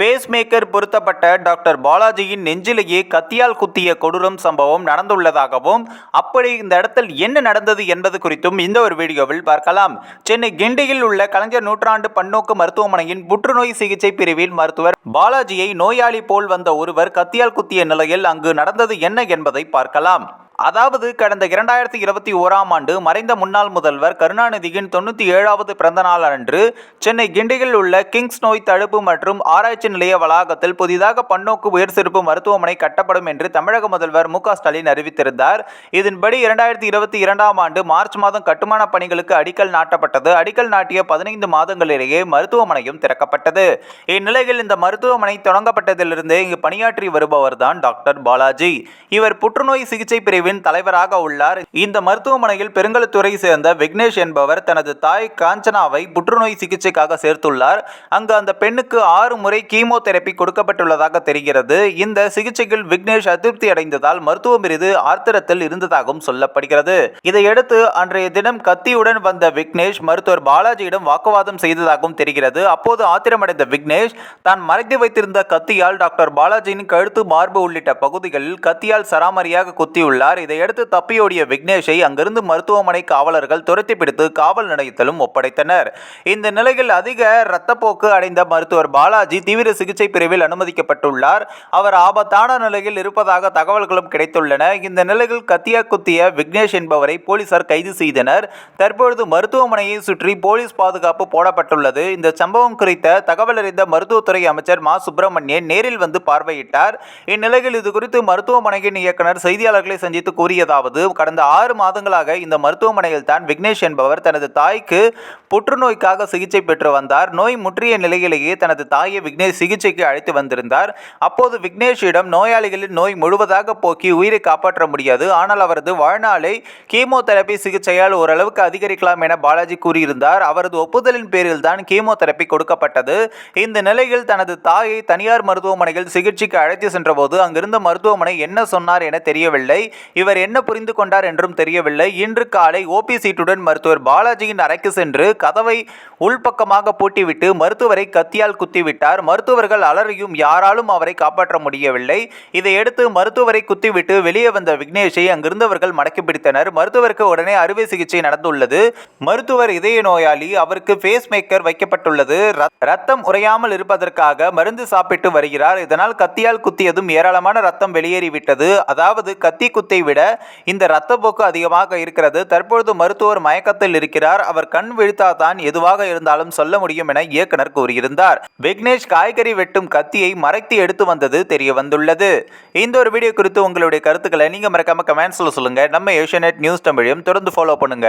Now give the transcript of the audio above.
Face maker பொருத்தப்பட்ட doctor பாலாஜியின் நெஞ்சிலேயே கத்தியால் குத்திய கொடூரம் சம்பவம் நடந்துள்ளதாகவும் அப்படி இந்த இடத்தில் என்ன நடந்தது என்பது குறித்தும் இந்த ஒரு வீடியோவில் பார்க்கலாம். சென்னை கிண்டியில் உள்ள கலைஞர் நூற்றாண்டு பன்னோக்கு மருத்துவமனையின் புற்றுநோய் சிகிச்சை பிரிவில் மருத்துவர் பாலாஜியை நோயாளி போல் வந்த ஒருவர் கத்தியால் குத்திய நிலையில் அங்கு நடந்தது என்ன என்பதை பார்க்கலாம். அதாவது கடந்த இரண்டாயிரத்தி இருபத்தி ஓராம் ஆண்டு மறைந்த முன்னாள் முதல்வர் கருணாநிதியின் தொண்ணூற்றி ஏழாவது பிறந்த நாள் அன்று சென்னை கிண்டியில் உள்ள கிங்ஸ் நோய் தடுப்பு மற்றும் ஆராய்ச்சி நிலைய வளாகத்தில் புதிதாக பன்னோக்கு உயர் சிறப்பு மருத்துவமனை கட்டப்படும் என்று தமிழக முதல்வர் மு ஸ்டாலின் அறிவித்திருந்தார். இதன்படி இரண்டாயிரத்தி இருபத்தி இரண்டாம் ஆண்டு மார்ச் மாதம் கட்டுமான பணிகளுக்கு அடிக்கல் நாட்டப்பட்டது. அடிக்கல் நாட்டிய பதினைந்து மாதங்களிலேயே மருத்துவமனையும் திறக்கப்பட்டது. இந்நிலையில் இந்த மருத்துவமனை தொடங்கப்பட்டதிலிருந்தே இங்கு பணியாற்றி வருபவர் தான் டாக்டர் பாலாஜி. இவர் புற்றுநோய் சிகிச்சை குழுவின் தலைவராக உள்ளார். இந்த மருத்துவமனையில் பெருங்கலத்துறை சேர்ந்த விக்னேஷ் என்பவர் தனது தாய் காஞ்சனாவை புற்றுநோய் சிகிச்சைக்காக சேர்த்துள்ளார். அங்கு அந்த பெண்ணுக்கு ஆறு முறை கீமோதெரப்பி கொடுக்கப்பட்டுள்ளதாக தெரிகிறது. இந்த சிகிச்சையில் விக்னேஷ் அதிருப்தி அடைந்ததால் மருத்துவ விருது ஆத்திரத்தில் இருந்ததாகவும் சொல்லப்படுகிறது. இதையடுத்து அன்றைய தினம் கத்தியுடன் வந்த விக்னேஷ் மருத்துவர் பாலாஜியிடம் வாக்குவாதம் செய்ததாகவும் தெரிகிறது. அப்போது ஆத்திரமடைந்த விக்னேஷ் தான் மறைத்து வைத்திருந்த கத்தியால் டாக்டர் பாலாஜியின் கழுத்து மார்பு உள்ளிட்ட பகுதிகளில் கத்தியால் சராமரியாக குத்தியுள்ளார். இதையடுத்து தப்பியோடிய விக்னேஷை அங்கிருந்து மருத்துவமனை காவலர்கள் துரத்தி பிடித்து காவல் நிலையத்திலும் ஒப்படைத்தனர். இந்த நிலையில் அதிக இரத்தப்போக்கு அடைந்த மருத்துவர் பாலாஜி தீவிர சிகிச்சை பிரிவில் அனுமதிக்கப்பட்டுள்ளார். அவர் ஆபத்தான நிலையில் இருப்பதாக தகவல்களும் கிடைத்துள்ளன. இந்த நிலையில் கத்தியா குத்திய விக்னேஷ் என்பவரை போலீசார் கைது செய்தனர். தற்பொழுது மருத்துவமனையை சுற்றி போலீஸ் பாதுகாப்பு போடப்பட்டுள்ளது. இந்த சம்பவம் குறித்த தகவல் அறிந்த மருத்துவத்துறை அமைச்சர் மா. சுப்பிரமணியன் நேரில் வந்து பார்வையிட்டார். இந்நிலையில் இது குறித்து மருத்துவமனையின் இயக்குனர் செய்தியாளர்களை சந்தித்து கூறியதாவது கடந்த ஆறு மாதங்களாக இந்த மருத்துவமனையில் தான் விக்னேஷ் என்பவர் தனது தாய்க்கு புற்றுநோய்க்காக சிகிச்சை பெற்று வந்தார். நோய் முற்றிய நிலையிலேயே தனது தாயை விக்னேஷ் சிகிச்சைக்கு அழைத்து வந்திருந்தார். அப்போது விக்னேஷிடம் நோயாளிகளின் நோய் முழுவதாக போக்கி உயிரை காப்பாற்ற முடியாது. ஆனால் அவரது வாழ்நாளை கீமோதெரபி சிகிச்சையால் ஓரளவுக்கு அதிகரிக்கலாம் என பாலாஜி கூறியிருந்தார். அவரது ஒப்புதலின் பேரில் தான் கீமோதெரபி கொடுக்கப்பட்டது. இந்த நிலையில் தனது தாயை தனியார் மருத்துவமனையில் சிகிச்சைக்கு அழைத்து சென்றபோது அங்கிருந்த மருத்துவமனை என்ன சொன்னார் என தெரியவில்லை. இவர் என்ன புரிந்து கொண்டார் என்றும் தெரியவில்லை. இன்று காலை ஓபி சீட்டுடன் மருத்துவர் பாலாஜியின் அறைக்கு சென்று கதவை உள்பக்கமாக பூட்டிவிட்டு மருத்துவரை கத்தியால் குத்திவிட்டார். மருத்துவர்கள் அலறியும் யாராலும் அவரை காப்பாற்ற முடியவில்லை. இதையடுத்து மருத்துவரை குத்திவிட்டு வெளியே வந்த விக்னேஷை அங்கிருந்தவர்கள் மடக்கி பிடித்தனர். மருத்துவருக்கு உடனே அறுவை சிகிச்சை நடந்துள்ளது. மருத்துவர் இதய நோயாளி அவருக்கு ஃபேஸ் மேக்கர் வைக்கப்பட்டுள்ளது. ரத்- ரத்தம் உறையாமல் இருப்பதற்காக மருந்து சாப்பிட்டு வருகிறார். இதனால் கத்தியால் குத்தியதும் ஏராளமான ரத்தம் வெளியேறிவிட்டது. அதாவது கத்தி குத்தை விட இந்த இரத்தப்போக்கு அதிகமாக இருக்கிறது. தற்பொழுது மருத்துவர் மயக்கத்தில் இருக்கிறார். அவர் கண் விழித்தாதான் எதுவாக இருந்தாலும் சொல்ல முடியும் என இயக்குனர் கூறியிருந்தார். விக்னேஷ் காய்கறி வெட்டும் கத்தியை மறைத்து எடுத்து வந்தது தெரிய வந்துள்ளது இந்த ஒரு வீடியோ குறித்து உங்களுடைய கருத்துக்களை நீங்க மறக்காம கமெண்ட்ஸ்ல சொல்லுங்க. நம்ம ஏஷியநெட் நியூஸ் தமிழையும் தொடர்ந்து ஃபாலோ பண்ணுங்க.